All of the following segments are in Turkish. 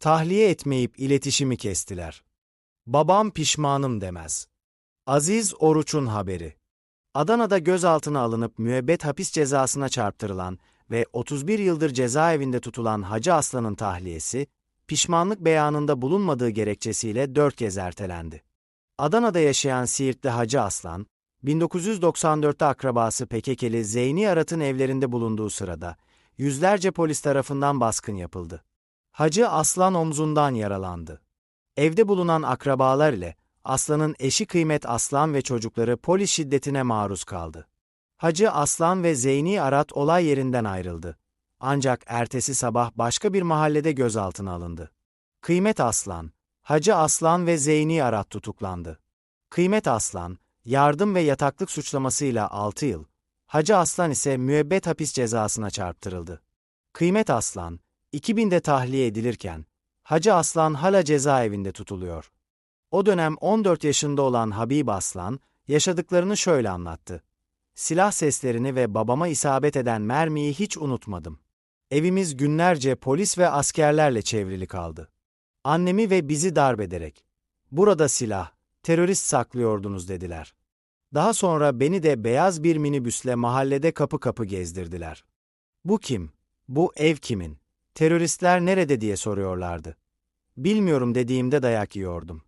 Tahliye etmeyip iletişimi kestiler. Babam pişmanım demez. Aziz Oruç'un haberi. Adana'da gözaltına alınıp müebbet hapis cezasına çarptırılan ve 31 yıldır cezaevinde tutulan Hacı Aslan'ın tahliyesi, pişmanlık beyanında bulunmadığı gerekçesiyle dört kez ertelendi. Adana'da yaşayan Siirtli Hacı Aslan, 1994'te akrabası PKK'li Zeyni Arat'ın evlerinde bulunduğu sırada, yüzlerce polis tarafından baskın yapıldı. Hacı Aslan omzundan yaralandı. Evde bulunan akrabalar ile Aslan'ın eşi Kıymet Aslan ve çocukları polis şiddetine maruz kaldı. Hacı Aslan ve Zeyni Arat olay yerinden ayrıldı. Ancak ertesi sabah başka bir mahallede gözaltına alındı. Kıymet Aslan, Hacı Aslan ve Zeyni Arat tutuklandı. Kıymet Aslan, yardım ve yataklık suçlamasıyla 6 yıl, Hacı Aslan ise müebbet hapis cezasına çarptırıldı. Kıymet Aslan, 2000'de tahliye edilirken, Hacı Aslan hala cezaevinde tutuluyor. O dönem 14 yaşında olan Habib Aslan, yaşadıklarını şöyle anlattı. Silah seslerini ve babama isabet eden mermiyi hiç unutmadım. Evimiz günlerce polis ve askerlerle çevrili kaldı. Annemi ve bizi darp ederek, burada silah, terörist saklıyordunuz dediler. Daha sonra beni de beyaz bir minibüsle mahallede kapı kapı gezdirdiler. Bu kim? Bu ev kimin? Teröristler nerede diye soruyorlardı. Bilmiyorum dediğimde dayak yiyordum.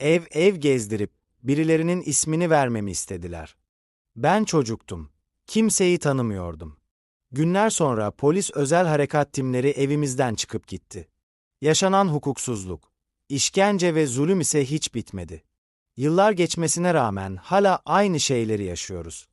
Ev ev gezdirip birilerinin ismini vermemi istediler. Ben çocuktum. Kimseyi tanımıyordum. Günler sonra polis özel harekat timleri evimizden çıkıp gitti. Yaşanan hukuksuzluk, işkence ve zulüm ise hiç bitmedi. Yıllar geçmesine rağmen hala aynı şeyleri yaşıyoruz.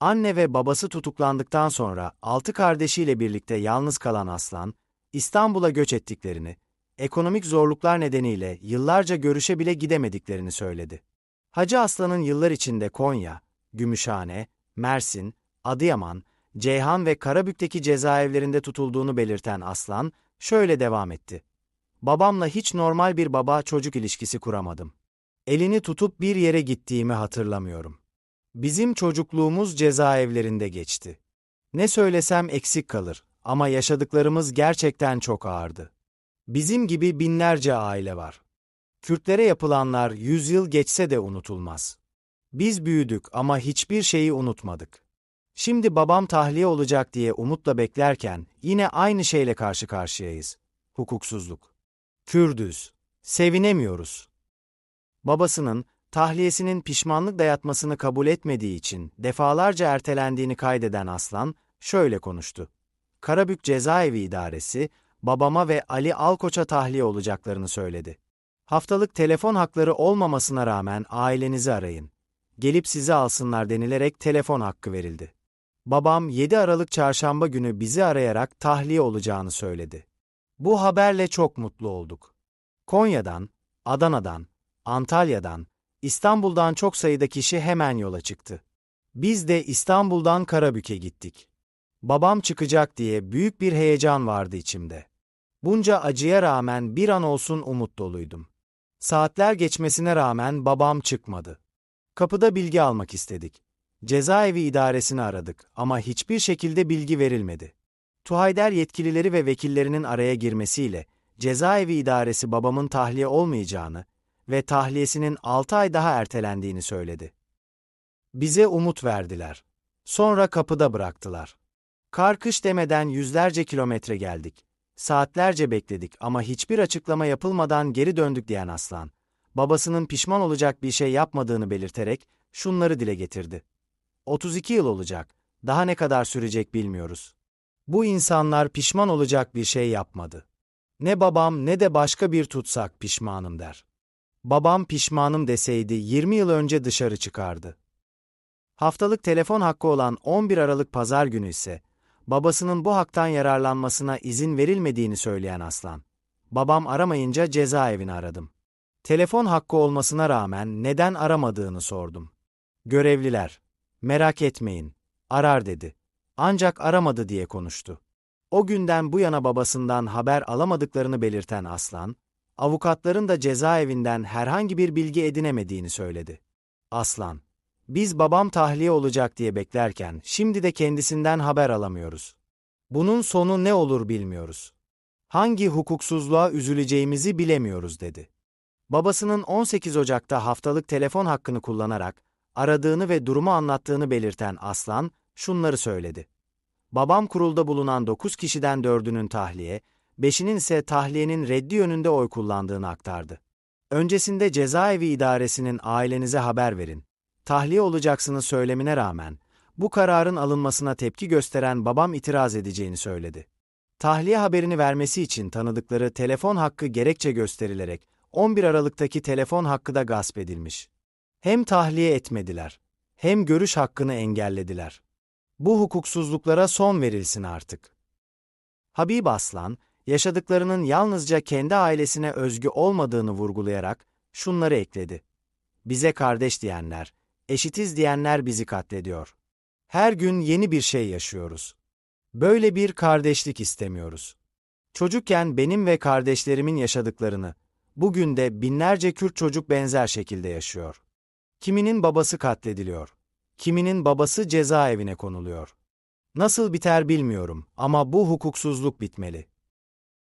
Anne ve babası tutuklandıktan sonra altı kardeşiyle birlikte yalnız kalan Aslan, İstanbul'a göç ettiklerini, ekonomik zorluklar nedeniyle yıllarca görüşe bile gidemediklerini söyledi. Hacı Aslan'ın yıllar içinde Konya, Gümüşhane, Mersin, Adıyaman, Ceyhan ve Karabük'teki cezaevlerinde tutulduğunu belirten Aslan, şöyle devam etti. Babamla hiç normal bir baba-çocuk ilişkisi kuramadım. Elini tutup bir yere gittiğimi hatırlamıyorum. Bizim çocukluğumuz cezaevlerinde geçti. Ne söylesem eksik kalır ama yaşadıklarımız gerçekten çok ağırdı. Bizim gibi binlerce aile var. Kürtlere yapılanlar yüzyıl geçse de unutulmaz. Biz büyüdük ama hiçbir şeyi unutmadık. Şimdi babam tahliye olacak diye umutla beklerken yine aynı şeyle karşı karşıyayız. Hukuksuzluk. Kürdüz. Sevinemiyoruz. Babasının tahliyesinin pişmanlık dayatmasını kabul etmediği için defalarca ertelendiğini kaydeden Aslan şöyle konuştu. Karabük Cezaevi İdaresi babama ve Ali Alkoç'a tahliye olacaklarını söyledi. Haftalık telefon hakları olmamasına rağmen ailenizi arayın. Gelip sizi alsınlar denilerek telefon hakkı verildi. Babam 7 Aralık çarşamba günü bizi arayarak tahliye olacağını söyledi. Bu haberle çok mutlu olduk. Konya'dan, Adana'dan, Antalya'dan, İstanbul'dan çok sayıda kişi hemen yola çıktı. Biz de İstanbul'dan Karabük'e gittik. Babam çıkacak diye büyük bir heyecan vardı içimde. Bunca acıya rağmen bir an olsun umut doluydum. Saatler geçmesine rağmen babam çıkmadı. Kapıda bilgi almak istedik. Cezaevi idaresini aradık ama hiçbir şekilde bilgi verilmedi. Tuhayder yetkilileri ve vekillerinin araya girmesiyle cezaevi idaresi babamın tahliye olmayacağını ve tahliyesinin 6 ay daha ertelendiğini söyledi. Bize umut verdiler. Sonra kapıda bıraktılar. Kar kış demeden yüzlerce kilometre geldik. Saatlerce bekledik ama hiçbir açıklama yapılmadan geri döndük diyen Aslan, babasının pişman olacak bir şey yapmadığını belirterek şunları dile getirdi. 32 yıl olacak, daha ne kadar sürecek bilmiyoruz. Bu insanlar pişman olacak bir şey yapmadı. Ne babam ne de başka bir tutsak pişmanım der. Babam pişmanım deseydi 20 yıl önce dışarı çıkardı. Haftalık telefon hakkı olan 11 Aralık pazar günü ise babasının bu haktan yararlanmasına izin verilmediğini söyleyen Aslan. Babam aramayınca cezaevini aradım. Telefon hakkı olmasına rağmen neden aramadığını sordum. Görevliler, merak etmeyin, arar dedi. Ancak aramadı diye konuştu. O günden bu yana babasından haber alamadıklarını belirten Aslan, avukatların da cezaevinden herhangi bir bilgi edinemediğini söyledi. Aslan, biz babam tahliye olacak diye beklerken şimdi de kendisinden haber alamıyoruz. Bunun sonu ne olur bilmiyoruz. Hangi hukuksuzluğa üzüleceğimizi bilemiyoruz dedi. Babasının 18 Ocak'ta haftalık telefon hakkını kullanarak aradığını ve durumu anlattığını belirten Aslan şunları söyledi. Babam kurulda bulunan 9 kişiden 4'ünün tahliye, 5'inin ise tahliyenin reddi yönünde oy kullandığını aktardı. Öncesinde cezaevi idaresinin ailenize haber verin. Tahliye olacaksınız söylemine rağmen, bu kararın alınmasına tepki gösteren babam itiraz edeceğini söyledi. Tahliye haberini vermesi için tanıdıkları telefon hakkı gerekçe gösterilerek 11 Aralık'taki telefon hakkı da gasp edilmiş. Hem tahliye etmediler, hem görüş hakkını engellediler. Bu hukuksuzluklara son verilsin artık. Habib Aslan, yaşadıklarının yalnızca kendi ailesine özgü olmadığını vurgulayarak şunları ekledi. Bize kardeş diyenler, eşitiz diyenler bizi katlediyor. Her gün yeni bir şey yaşıyoruz. Böyle bir kardeşlik istemiyoruz. Çocukken benim ve kardeşlerimin yaşadıklarını, bugün de binlerce Kürt çocuk benzer şekilde yaşıyor. Kiminin babası katlediliyor. Kiminin babası cezaevine konuluyor. Nasıl biter bilmiyorum ama bu hukuksuzluk bitmeli.